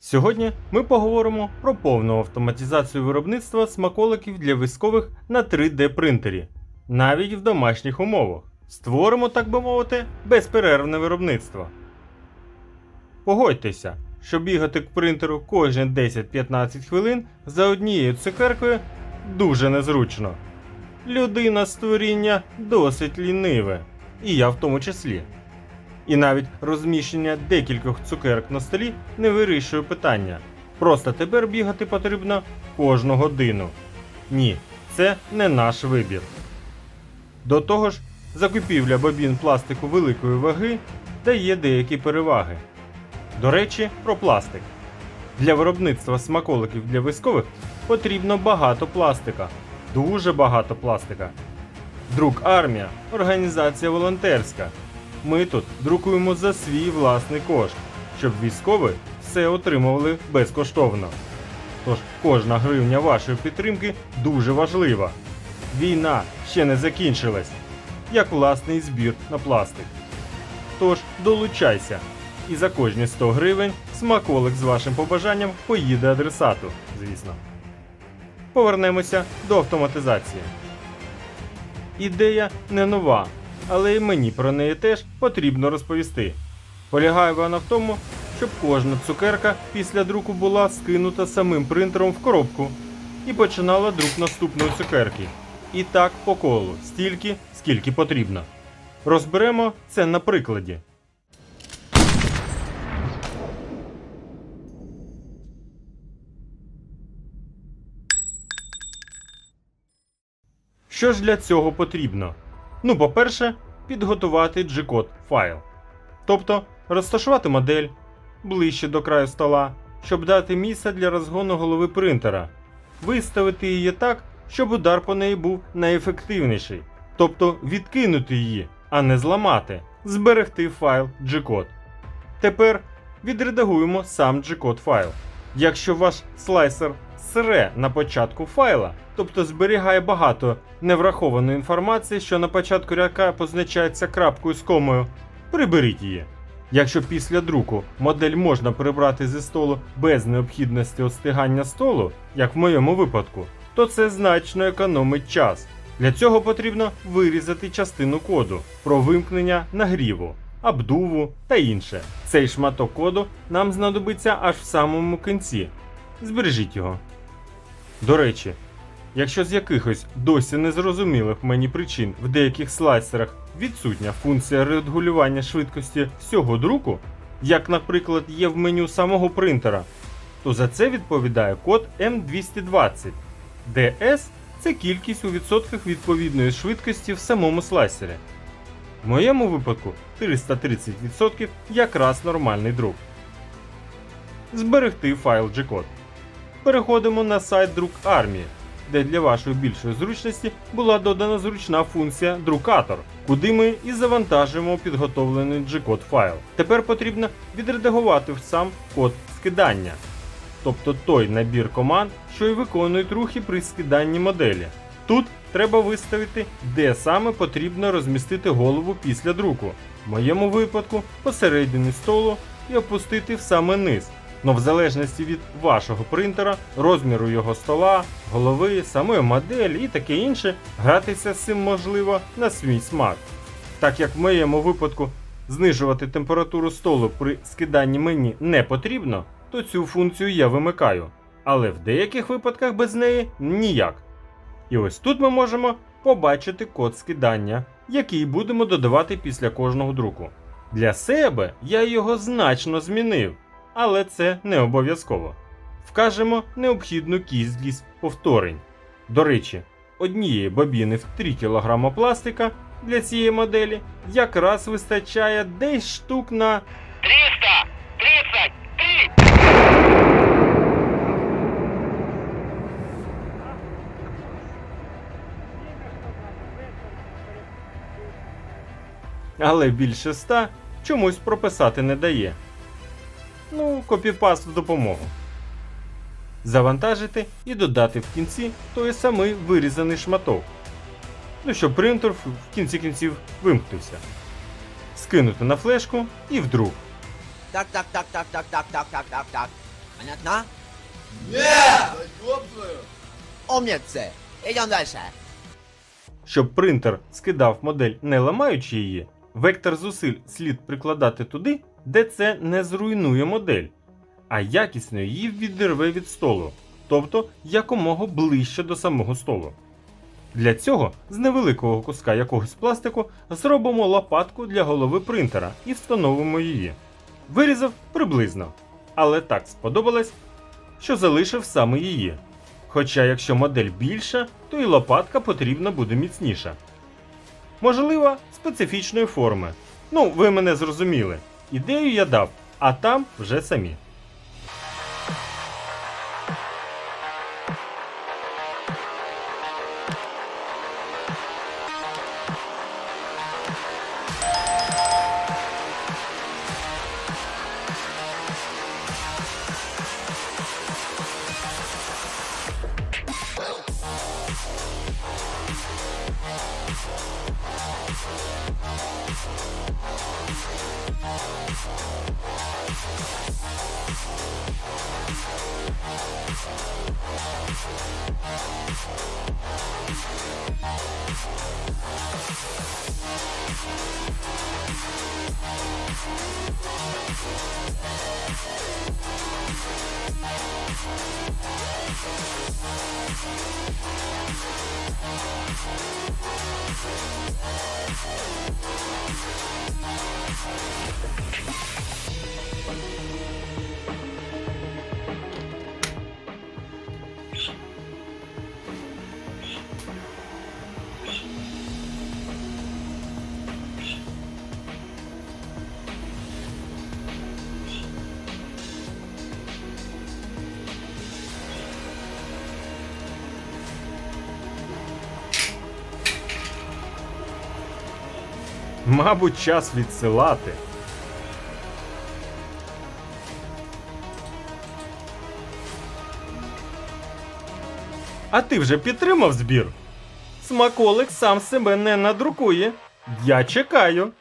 Сьогодні ми поговоримо про повну автоматизацію виробництва смаколиків для військових на 3D принтері, навіть в домашніх умовах. Створимо, так би мовити, безперервне виробництво. Погодьтеся, що бігати к принтеру кожні 10-15 хвилин за однією цукеркою дуже незручно. Людина створіння досить ліниве, і я в тому числі. І навіть розміщення декількох цукерок на столі не вирішує питання. Просто тепер бігати потрібно кожну годину. Ні, це не наш вибір. До того ж, закупівля бобін пластику великої ваги дає деякі переваги. До речі, про пластик. Для виробництва смаколиків для військових потрібно багато пластика. Дуже багато пластика. Друк армія організація волонтерська. Ми тут друкуємо за свій власний кошт, щоб військові все отримували безкоштовно. Тож кожна гривня вашої підтримки дуже важлива. Війна ще не закінчилась, як власний збір на пластик. Тож долучайся, і за кожні 100 гривень смаколик з вашим побажанням поїде адресату, звісно. Повернемося до автоматизації. Ідея не нова, але і мені про неї теж потрібно розповісти. Полягає вона в тому, щоб кожна цукерка після друку була скинута самим принтером в коробку і починала друк наступної цукерки. І так по колу, стільки, скільки потрібно. Розберемо це на прикладі. Що ж для цього потрібно? Ну, по-перше, підготувати G-код файл. Тобто розташувати модель ближче до краю стола, щоб дати місце для розгону голови принтера, виставити її так, щоб удар по неї був найефективніший, тобто відкинути її, а не зламати, зберегти файл G-код. Тепер відредагуємо сам G-код файл. Якщо ваш слайсер сре на початку файла, тобто зберігає багато неврахованої інформації, що на початку рядка позначається крапкою з комою, приберіть її. Якщо після друку модель можна прибрати зі столу без необхідності остигання столу, як в моєму випадку, то це значно економить час. Для цього потрібно вирізати частину коду про вимкнення нагріву, обдуву та інше. Цей шматок коду нам знадобиться аж в самому кінці. Збережіть його. До речі, якщо з якихось досі незрозумілих мені причин в деяких слайсерах відсутня функція регулювання швидкості всього друку, як, наприклад, є в меню самого принтера, то за це відповідає код M220. DS це кількість у відсотках відповідної швидкості в самому слайсері. В моєму випадку 330% якраз нормальний друк. Зберегти файл G-код. Переходимо на сайт Друк армії, де для вашої більшої зручності була додана зручна функція Друкатор, куди ми і завантажуємо підготовлений G-код файл. Тепер потрібно відредагувати сам код скидання, тобто той набір команд, що й виконують рухи при скиданні моделі. Тут треба виставити, де саме потрібно розмістити голову після друку. В моєму випадку посередині столу і опустити в саме низ. Но в залежності від вашого принтера, розміру його стола, голови, самої моделі і таке інше, гратися з цим можливо на свій смак. Так як в моєму випадку знижувати температуру столу при скиданні мені не потрібно, то цю функцію я вимикаю. Але в деяких випадках без неї ніяк. І ось тут ми можемо побачити код скидання, який будемо додавати після кожного друку. Для себе я його значно змінив, але це не обов'язково. Вкажемо необхідну кількість повторень. До речі, однієї бобіни в 3 кг пластика для цієї моделі якраз вистачає десь штук на 333! але більше 100 чомусь прописати не дає. Копіпаст в допомогу. Завантажити і додати в кінці той самий вирізаний шматок. Ну, щоб принтер в кінці кінців вимкнувся. Скинути на флешку і вдруг. Так, так, так, так, так, так, так, так, так, так. Понятно? Да ёб твою! Умницы! Идем дальше. Щоб принтер скидав модель не ламаючи її, вектор зусиль слід прикладати туди, де це не зруйнує модель, а якісно її відірве від столу, тобто якомога ближче до самого столу. Для цього з невеликого куска якогось пластику зробимо лопатку для голови принтера і встановимо її. Вирізав приблизно, але так сподобалось, що залишив саме її. Хоча якщо модель більша, то і лопатка потрібна буде міцніша. Можливо, специфічної форми. Ну, ви мене зрозуміли. Ідею я дав, а там вже самі. Thank Мабуть, час відсилати. А ти вже підтримав збір? Смаколик сам себе не надрукує. Я чекаю.